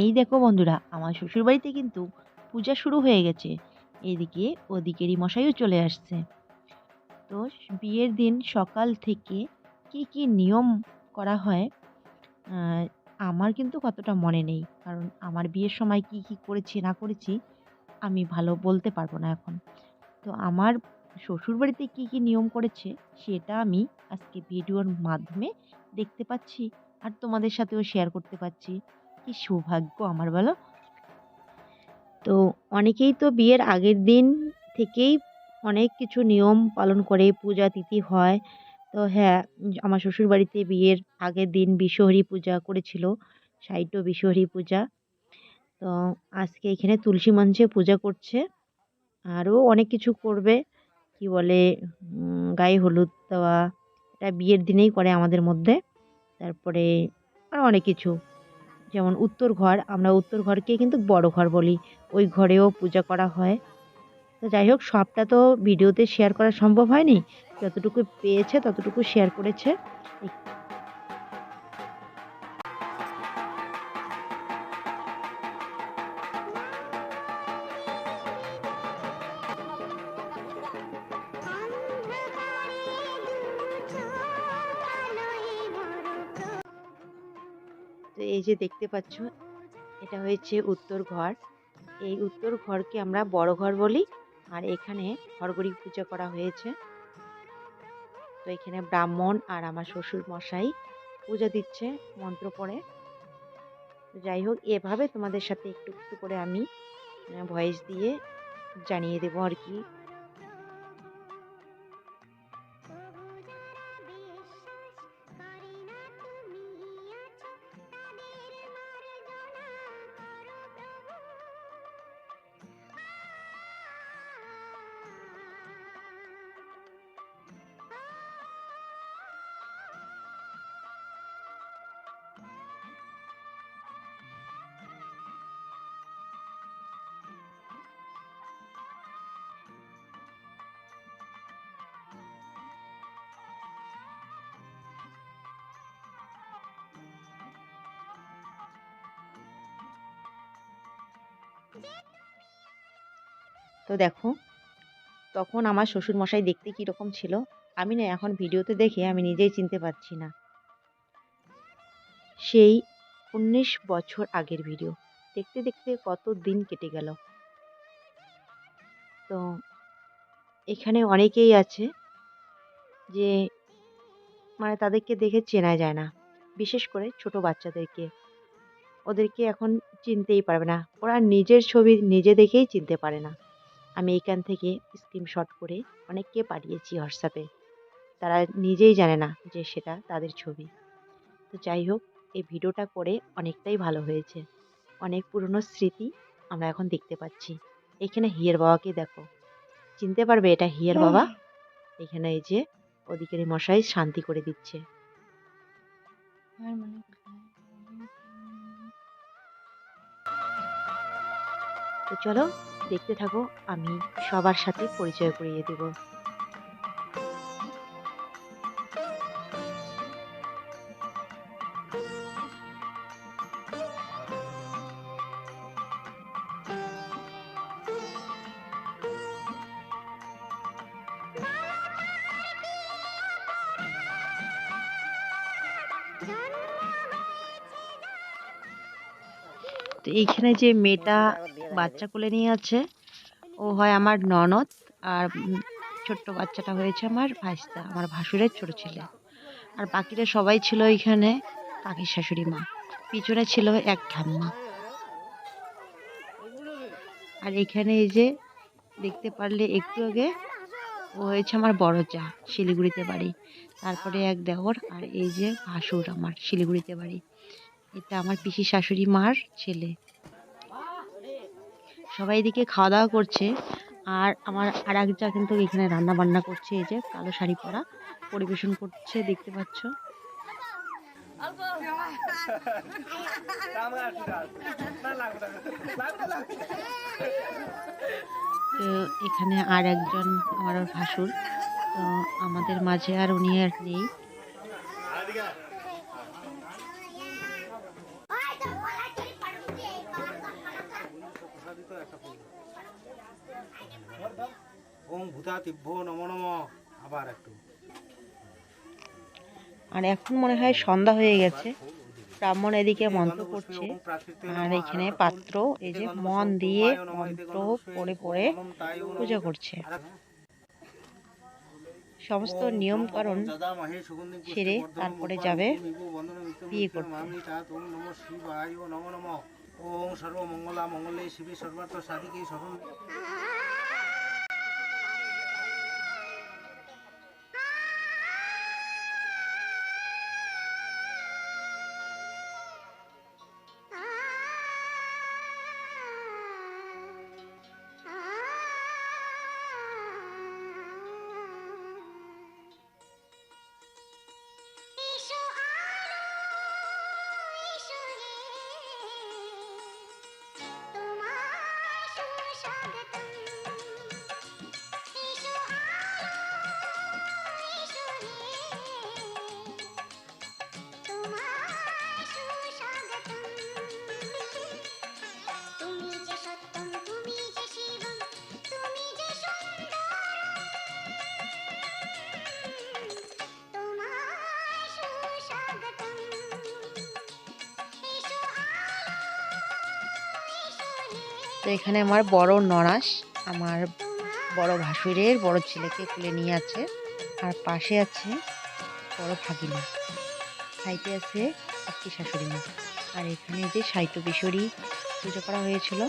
এই দেখো বন্ধুরা, আমার শ্বশুরবাড়িতে কিন্তু পূজা শুরু হয়ে গেছে। এদিকে ওদিকেরই মশাইও চলে আসছে। তো বিয়ের দিন সকাল থেকে কি কি নিয়ম করা হয় আমার কিন্তু কতটা মনে নেই। কারণ আমার বিয়ের সময় কি কি করেছি, না করেছি আমি ভালো বলতে পারব না এখন। তো আমার শ্বশুরবাড়িতে কি কি নিয়ম করেছে, সেটা আমি আজকে ভিডিওর মাধ্যমে দেখতে পাচ্ছি আর তোমাদের সাথেও শেয়ার করতে পারছি। কি সৌভাগ্য আমার বলো। তো অনেকেই তো বিয়ের আগের দিন থেকেই অনেক কিছু নিয়ম পালন করে, পূজা তিথি হয়। তো হ্যাঁ আমার শ্বশুরবাড়িতে বিয়ের আগের দিন বিশ্বহরি পূজা করেছিল, সাইটো বিশ্বহরি পূজা। তো আজকে এখানে তুলসী মঞ্চে পূজা করছে, আরও অনেক কিছু করবে। কি বলে গায়ে হলুদ দেওয়া, এটা বিয়ের দিনেই করে আমাদের মধ্যে। তারপরে আরও অনেক কিছু। যেমন উত্তর ঘর, আমরা উত্তর ঘরকে কিন্তু বড় ঘর বলি। ওই ঘরেও পূজা করা হয়। তো যাই হোক, সবটা তো ভিডিওতে শেয়ার করা সম্ভব হয়নি। যতটুকু পেয়েছে, ততটুকু শেয়ার করেছে। এই যে দেখতে পাচ্ছ, এটা হয়েছে উত্তর ঘর। এই উত্তর ঘরকে আমরা বড় ঘর বলি, আর এখানে ঘরগড়ি পূজা করা হয়েছে। তো এখানে ব্রাহ্মণ আর আমার শ্বশুর মশাই পূজা দিচ্ছে মন্ত্র পড়ে। যাই হোক, এভাবে তোমাদের সাথে একটু একটু করে আমি ভয়েস দিয়ে জানিয়ে দেবো আর কি। তো দেখো, তখন আমার শ্বশুর মশাই দেখতে কীরকম ছিল, আমি না এখন ভিডিওতে দেখে আমি নিজেই চিনতে পারছি না। সেই উনিশ বছর আগের ভিডিও। দেখতে দেখতে কত দিন কেটে গেল। তো এখানে অনেকেই আছে যে মানে তাদেরকে দেখে চেনা যায় না। বিশেষ করে ছোট বাচ্চাদেরকে। ওদেরকে এখন চিনতেই পারবে না। ওরা নিজের ছবি নিজে দেখেই চিনতে পারে না। আমি এখান থেকে স্ক্রিনশট করে অনেককে পাঠিয়েছি হোয়াটসঅ্যাপে তারা নিজেই জানে না যে সেটা তাদের ছবি। তো যাই হোক এই ভিডিওটা করে অনেকটাই ভালো হয়েছে। অনেক পুরনো স্মৃতি আমরা এখন দেখতে পাচ্ছি। এখানে হিয়ের বাবাকে দেখো। চিনতে পারবে এটা হিয়ের বাবা? এখানে এই যে ওদিকের এই মশাই শান্তি করে দিচ্ছে। তো চলো দেখতে থাকো আমি সবার সাথে পরিচয় করিয়ে দেব। তো এইখানে যে মেয়েটা বাচ্চা কোলে নিয়ে আছে। ও হয় আমার ননদ আর ছোট্ট বাচ্চাটা হয়েছে আমার ভাইস্তা, আমার ভাসুরের ছোট ছেলে। আর বাকিরা সবাই ছিল এখানে কাকির শাশুড়ি মা। পিছনে ছিল এক ঠাম্মা। আর এখানে এই যে দেখতে পারলে একটু আগে ও হয়েছে আমার বড় যা, শিলিগুড়িতে বাড়ি। তারপরে এক দেওর আর এই যে ভাসুর আমার শিলিগুড়িতে বাড়ি। এটা আমার পিসি শাশুড়ি মার ছেলে। সবাই এদিকে খাওয়া দাওয়া করছে। আর আমার আর এক যা কিন্তু এখানে রান্না বান্না করছে, এই যে কালো শাড়ি পরা। পরিবেশন করছে, দেখতে পাচ্ছ। তো এখানে আর একজন আমার ভাসুর। তো আমাদের মাঝে আর উনি আর নেই। ভূতাতিভ্য নম নম। আবার একটু। আর এখন মনে হয় সন্ধ্যা হয়ে গেছে। ব্রাহ্মণ এদিকে মন্ত্র করছে আর এখানে পাত্র এই যে মন দিয়ে মন্ত্র পড়ে পড়ে পূজা করছে। সমস্ত নিয়ম কারণ সেরে তারপরে যাবে। বিয়ে করতে। ওম সর্বমঙ্গলা মঙ্গলে শিবে সর্বার্থ সাধিকে সর্ব Sure. তো এখানে আমার বড় নরাস আমার বড় ভাসুরের বড় ছেলেকে তুলে নিয়ে আছে। আর পাশে আছে বড় ভাগিনা সাইডে আছে একটি শাশুড়ি মা আর এখানে যে সাইতো কিশোরী পুজো করা হয়েছিল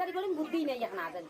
তাড়াতাড়ি বলুন বুদ্ধি নেই এখন আজাদ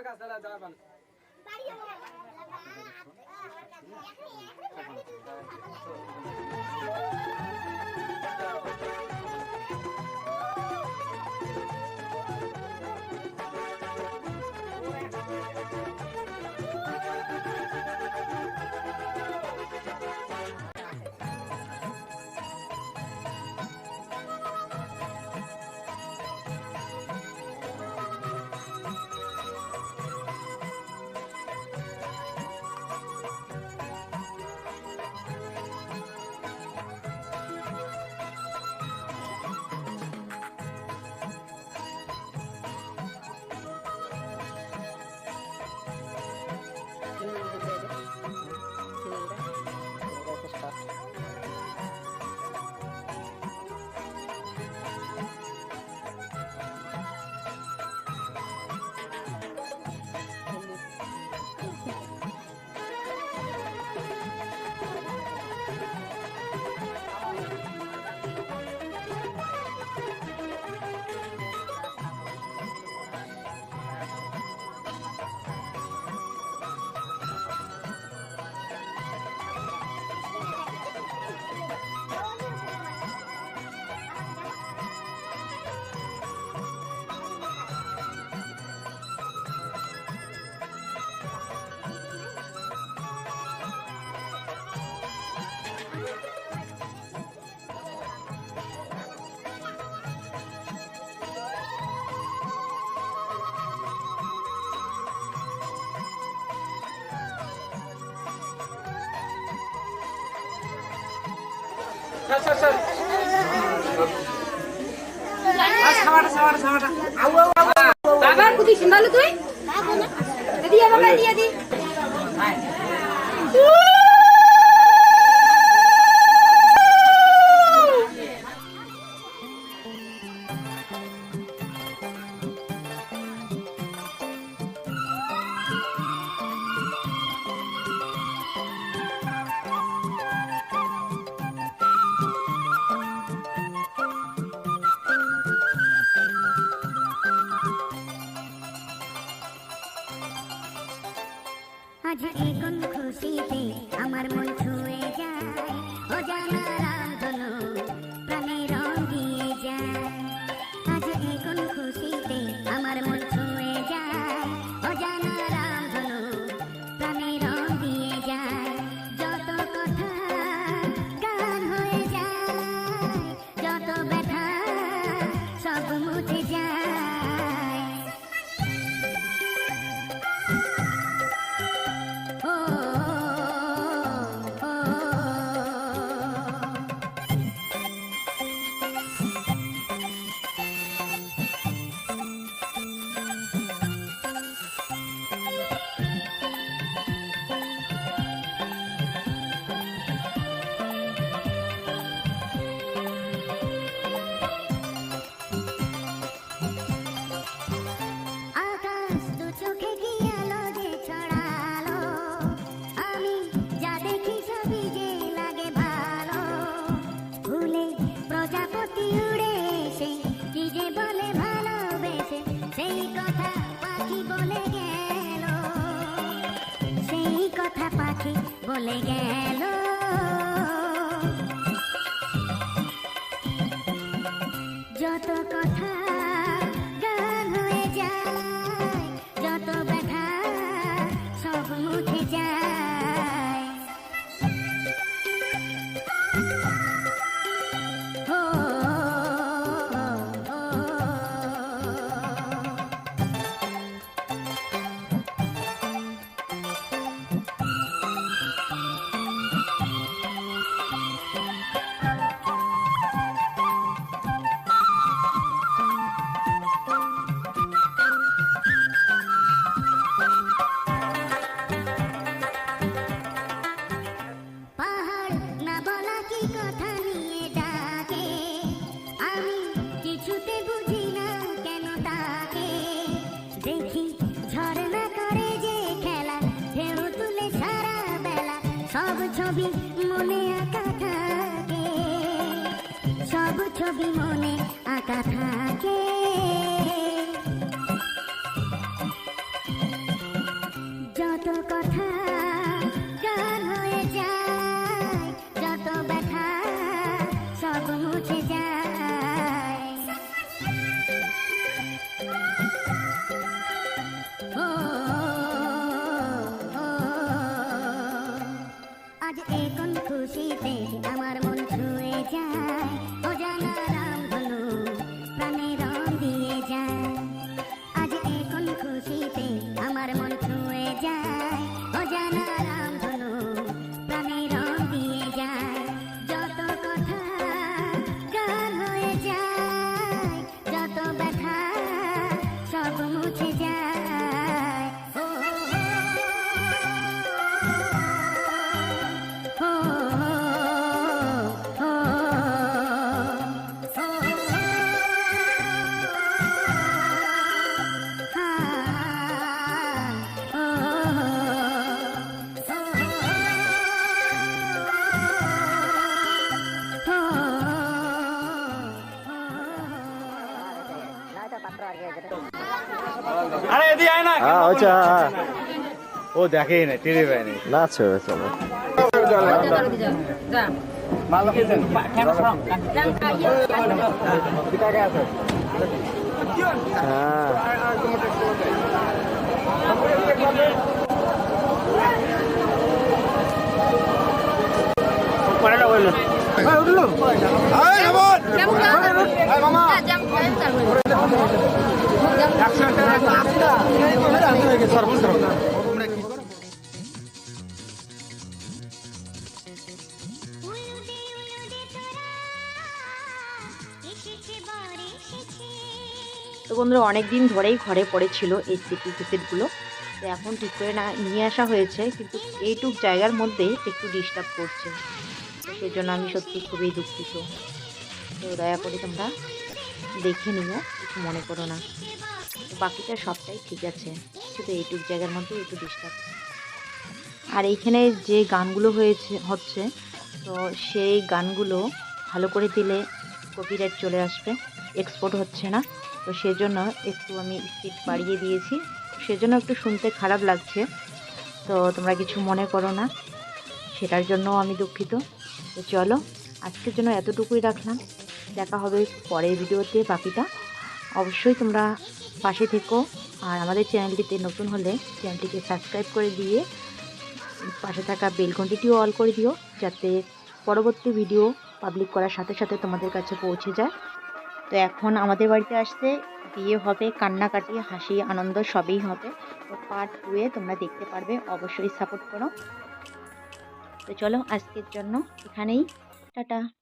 আমার কাছে যাবেন আউ আউ আউ দাদা কুদি সিন্দালু তুই? দিদি আমাকে দিয়ে দি। আচ্ছা ও দেখেই না টেরে পায়নি না চলো চলো ভালো খেতেন পরেটা বলল উঠল আয় মামা উলুদে উলুদে তোরা এসেছে বর এসেছে তো বন্ধুরা অনেক দিন ধরেই ঘরে পড়েছিল এই সিটি সেটগুলো তো এখন ঠিক করে না, নিয়ে আসা হয়েছে, কিন্তু এইটুক জায়গার মধ্যে একটু ডিস্টার্ব করছে। সেই জন্য আমি সত্যি খুবই দুঃখিত। তো দয়া করে তোমরা দেখে নিও মনে করো না। বাকিটা সবটাই ঠিক আছে। শুধু এইটুক জায়গার মধ্যে একটু ডিস্টার্ব আর এইখানে যে গানগুলো হয়েছে, হচ্ছে, তো সেই গানগুলো ভালো করে দিলে কপিরাইট চলে আসবে। এক্সপোর্ট হচ্ছে না। তো সেজন্য একটু আমি স্পিড বাড়িয়ে দিয়েছি। সেজন্য একটু শুনতে খারাপ লাগছে। তো তোমরা কিছু মনে করো না। সেটার জন্য আমি দুঃখিত। তো চলো, আজকের জন্য এতটুকুই রাখলাম। দেখা হবে পরের ভিডিওতে বাকিটা। অবশ্যই তোমরা পাশে থেকো আর আমাদের চ্যানেলটিতে নতুন হলে চ্যানেলটিকে সাবস্ক্রাইব করে দিয়ে পাশে থাকা বেল ঘন্টিটিও অল করে দিও যাতে পরবর্তী ভিডিও পাবলিক করার সাথে সাথে তোমাদের কাছে পৌঁছে যায়। তো এখন আমাদের বাড়িতে আসতে বিয়ে হবে, কান্নাকাটি, হাসি, আনন্দ সবই হবে। তো পার্ট টুয়ে তোমরা দেখতে পারবে, অবশ্যই সাপোর্ট করো। তো চলো আজকের জন্য এখানেই। টাটা।